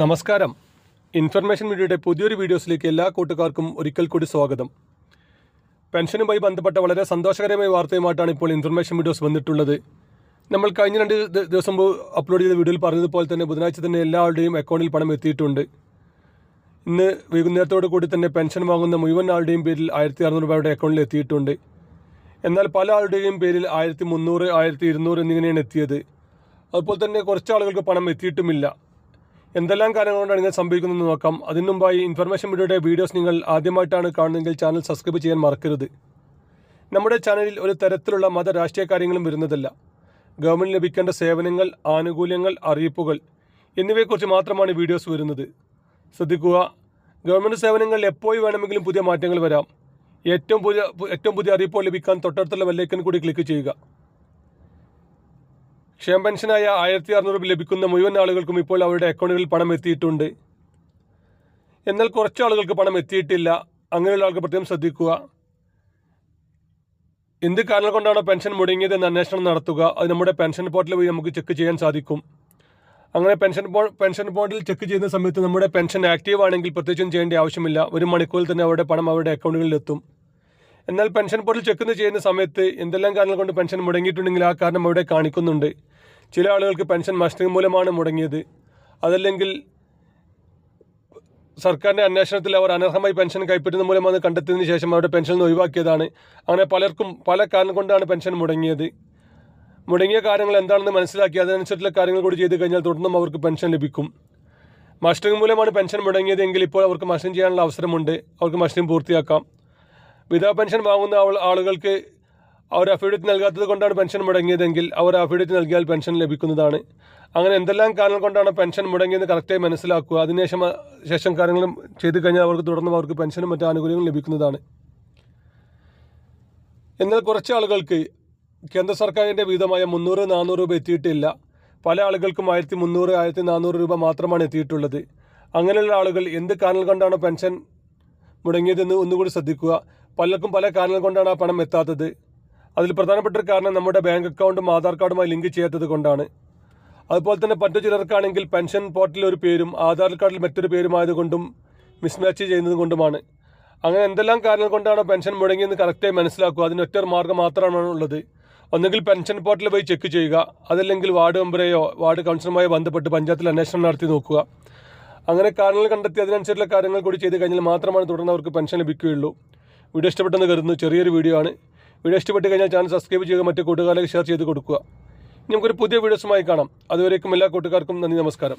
നമസ്കാരം. ഇൻഫർമേഷൻ മീഡിയയുടെ പുതിയൊരു വീഡിയോസിലേക്ക് എല്ലാ കൂട്ടുകാർക്കും ഒരിക്കൽ കൂടി സ്വാഗതം. പെൻഷനുമായി ബന്ധപ്പെട്ട വളരെ സന്തോഷകരമായ വാർത്തയുമായിട്ടാണ് ഇപ്പോൾ ഇൻഫർമേഷൻ വീഡിയോസ് വന്നിട്ടുള്ളത്. നമ്മൾ കഴിഞ്ഞ രണ്ട് ദിവസം മുമ്പ് അപ്ലോഡ് ചെയ്ത വീഡിയോയിൽ പറഞ്ഞതുപോലെ തന്നെ ബുധനാഴ്ച തന്നെ എല്ലാവരുടെയും അക്കൗണ്ടിൽ പണം എത്തിയിട്ടുണ്ട്. ഇന്ന് വൈകുന്നേരത്തോടു കൂടി തന്നെ പെൻഷൻ വാങ്ങുന്ന മുഴുവൻ ആളുടെയും പേരിൽ ആയിരത്തി അറുന്നൂറ് രൂപയുടെ അക്കൗണ്ടിൽ എത്തിയിട്ടുണ്ട്. എന്നാൽ പല ആളുടെയും പേരിൽ ആയിരത്തി മുന്നൂറ് ആയിരത്തി ഇരുന്നൂറ് എന്നിങ്ങനെയാണ് എത്തിയത്. അതുപോലെ തന്നെ കുറച്ച് ആളുകൾക്ക് പണം എത്തിയിട്ടുമില്ല. എന്തെല്ലാം കാര്യങ്ങൾ കൊണ്ടാണ് ഇങ്ങനെ സംഭവിക്കുന്നതെന്ന് നോക്കാം. അതിനു മുമ്പായി ഇൻഫർമേഷൻ വീഡിയോയുടെ വീഡിയോസ് നിങ്ങൾ ആദ്യമായിട്ടാണ് കാണുന്നതെങ്കിൽ ചാനൽ സബ്സ്ക്രൈബ് ചെയ്യാൻ മറക്കരുത്. നമ്മുടെ ചാനലിൽ ഒരു തരത്തിലുള്ള മത രാഷ്ട്രീയ കാര്യങ്ങളും വരുന്നതല്ല. ഗവൺമെന്റ് ലഭിക്കേണ്ട സേവനങ്ങൾ ആനുകൂല്യങ്ങൾ അറിയിപ്പുകൾ എന്നിവയെക്കുറിച്ച് മാത്രമാണ് വീഡിയോസ് വരുന്നത്. ശ്രദ്ധിക്കുക ഗവൺമെന്റ് സേവനങ്ങളിൽ എപ്പോൾ വേണമെങ്കിലും പുതിയ മാറ്റങ്ങൾ വരാം. ഏറ്റവും പുതിയ ഏറ്റവും പുതിയ അറിയിപ്പോൾ ലഭിക്കാൻ തൊട്ടടുത്തുള്ള വെല്ലൈക്കൻ കൂടി ക്ലിക്ക് ചെയ്യുക. ക്ഷേമ പെൻഷനായ ആയിരത്തി അറുന്നൂറ് ലഭിക്കുന്ന മുഴുവൻ ആളുകൾക്കും ഇപ്പോൾ അവരുടെ അക്കൗണ്ടുകളിൽ പണം എത്തിയിട്ടുണ്ട്. എന്നാൽ കുറച്ച് ആളുകൾക്ക് പണം എത്തിയിട്ടില്ല. അങ്ങനെയുള്ള ആൾക്ക് പ്രത്യേകം ശ്രദ്ധിക്കുക. എന്ത് കാരണം കൊണ്ടാണ് പെൻഷൻ മുടങ്ങിയത് എന്ന് അന്വേഷണം നടത്തുക. അത് നമ്മുടെ പെൻഷൻ പോർട്ടൽ പോയി നമുക്ക് ചെക്ക് ചെയ്യാൻ സാധിക്കും. അങ്ങനെ പെൻഷൻ പോ പെൻഷൻ ബോർഡിൽ ചെക്ക് ചെയ്യുന്ന സമയത്ത് നമ്മുടെ പെൻഷൻ ആക്റ്റീവ് ആണെങ്കിൽ പ്രത്യേകിച്ചും ചെയ്യേണ്ട ആവശ്യമില്ല. ഒരു മണിക്കൂറിൽ തന്നെ അവരുടെ പണം അവരുടെ അക്കൗണ്ടുകളിൽ എത്തും. എന്നാൽ പെൻഷൻ പോർട്ടൽ ചെക്ക് ചെയ്യുന്ന സമയത്ത് എന്തെല്ലാം കാരണം കൊണ്ട് പെൻഷൻ മുടങ്ങിയിട്ടുണ്ടെങ്കിൽ ആ കാരണം അവിടെ കാണിക്കുന്നുണ്ട്. ചില ആളുകൾക്ക് പെൻഷൻ മസ്റ്ററിംഗ് മൂലമാണ് മുടങ്ങിയത്. അതല്ലെങ്കിൽ സർക്കാരിന്റെ അന്വേഷണത്തിൽ അവർ അനർഹമായി പെൻഷൻ കൈപ്പറ്റുന്ന മൂലമാണ് കണ്ടെത്തിയതിന് ശേഷം അവരുടെ പെൻഷൻ ഒഴിവാക്കിയതാണ്. അങ്ങനെ പലർക്കും പല കാരണം കൊണ്ടാണ് പെൻഷൻ മുടങ്ങിയത്. മുടങ്ങിയ കാര്യങ്ങൾ എന്താണെന്ന് മനസ്സിലാക്കി അതിനനുസരിച്ചുള്ള കാര്യങ്ങൾ കൂടി ചെയ്ത് കഴിഞ്ഞാൽ തുടർന്നും അവർക്ക് പെൻഷൻ ലഭിക്കും. മസ്റ്ററിംഗ് മൂലമാണ് പെൻഷൻ മുടങ്ങിയതെങ്കിൽ ഇപ്പോൾ അവർക്ക് മസ്റ്ററിംഗ് ചെയ്യാനുള്ള അവസരമുണ്ട്. അവർക്ക് മസ്റ്ററിംഗ് പൂർത്തിയാക്കാം. വിധവ പെൻഷൻ വാങ്ങുന്ന ആളുകൾക്ക് അവർ അഫിഡവിറ്റ് നൽകാത്തത് കൊണ്ടാണ് പെൻഷൻ മുടങ്ങിയതെങ്കിൽ അവർ അഫിഡവിറ്റ് നൽകിയാൽ പെൻഷൻ ലഭിക്കുന്നതാണ്. അങ്ങനെ എന്തെല്ലാം കാരണം കൊണ്ടാണ് പെൻഷൻ മുടങ്ങിയെന്ന് കറക്റ്റായി മനസ്സിലാക്കുക? അതിനുശേഷം ശേഷം കാര്യങ്ങളും ചെയ്തു കഴിഞ്ഞാൽ അവർക്ക് തുടർന്ന് അവർക്ക് പെൻഷനും മറ്റു ആനുകൂല്യങ്ങളും ലഭിക്കുന്നതാണ്. എന്നാൽ കുറച്ച് ആളുകൾക്ക് കേന്ദ്ര സർക്കാരിന്റെ വീതമായ മുന്നൂറ് നാനൂറ് രൂപ എത്തിയിട്ടില്ല. പല ആളുകൾക്കും ആയിരത്തി മുന്നൂറ് ആയിരത്തി നാനൂറ് രൂപ മാത്രമാണ് എത്തിയിട്ടുള്ളത്. അങ്ങനെയുള്ള ആളുകൾ എന്ത് കാരണം കൊണ്ടാണ് പെൻഷൻ മുടങ്ങിയതെന്ന് ഒന്നുകൂടി ശ്രദ്ധിക്കുക. പലർക്കും പല കാരണം കൊണ്ടാണ് ആ പണം എത്താത്തത്. അതിൽ പ്രധാനപ്പെട്ട ഒരു കാരണം നമ്മുടെ ബാങ്ക് അക്കൗണ്ടും ആധാർ കാർഡുമായി ലിങ്ക് ചെയ്യാത്തത് കൊണ്ടാണ്. അതുപോലെ തന്നെ മറ്റു ചിലർക്കാണെങ്കിൽ പെൻഷൻ പോർട്ടലിൽ ഒരു പേരും ആധാർ കാർഡിൽ മറ്റൊരു പേരുമായതുകൊണ്ടും മിസ്മാച്ച് ചെയ്യുന്നത് കൊണ്ടുമാണ്. അങ്ങനെ എന്തെല്ലാം കാരണങ്ങൾ കൊണ്ടാണ് പെൻഷൻ മുടങ്ങിയെന്ന് കറക്റ്റായി മനസ്സിലാക്കുക? അതിന് ഒറ്റ മാർഗം മാത്രമാണ് ഉള്ളത്. ഒന്നുകിൽ പെൻഷൻ പോർട്ടലിൽ പോയി ചെക്ക് ചെയ്യുക അതല്ലെങ്കിൽ വാർഡ് മെമ്പറെയോ വാർഡ് കൗൺസിലറുമായോ ബന്ധപ്പെട്ട് പഞ്ചായത്തിൽ അന്വേഷണം നടത്തി നോക്കുക. അങ്ങനെ കാരണങ്ങൾ കണ്ടെത്തി അതിനനുസരിച്ചുള്ള കാര്യങ്ങൾ കൂടി ചെയ്ത് കഴിഞ്ഞാൽ മാത്രമാണ് തുടർന്ന് അവർക്ക് പെൻഷൻ ലഭിക്കുകയുള്ളൂ. വീഡിയോ ഇഷ്ടപ്പെട്ടെന്ന് കരുതുന്നു. ചെറിയൊരു വീഡിയോ ആണ്. വീഡിയോ ഇഷ്ടപ്പെട്ട് കഴിഞ്ഞാൽ ചാനൽ സബ്സ്ക്രൈബ് ചെയ്യുക മറ്റു കൂട്ടുകാരിലേക്ക് ഷെയർ ചെയ്ത് കൊടുക്കുക. നമുക്കൊരു പുതിയ വീഡിയോസുമായി കാണാം. അതുവരേക്കും എല്ലാ കൂട്ടുകാർക്കും നന്ദി നമസ്കാരം.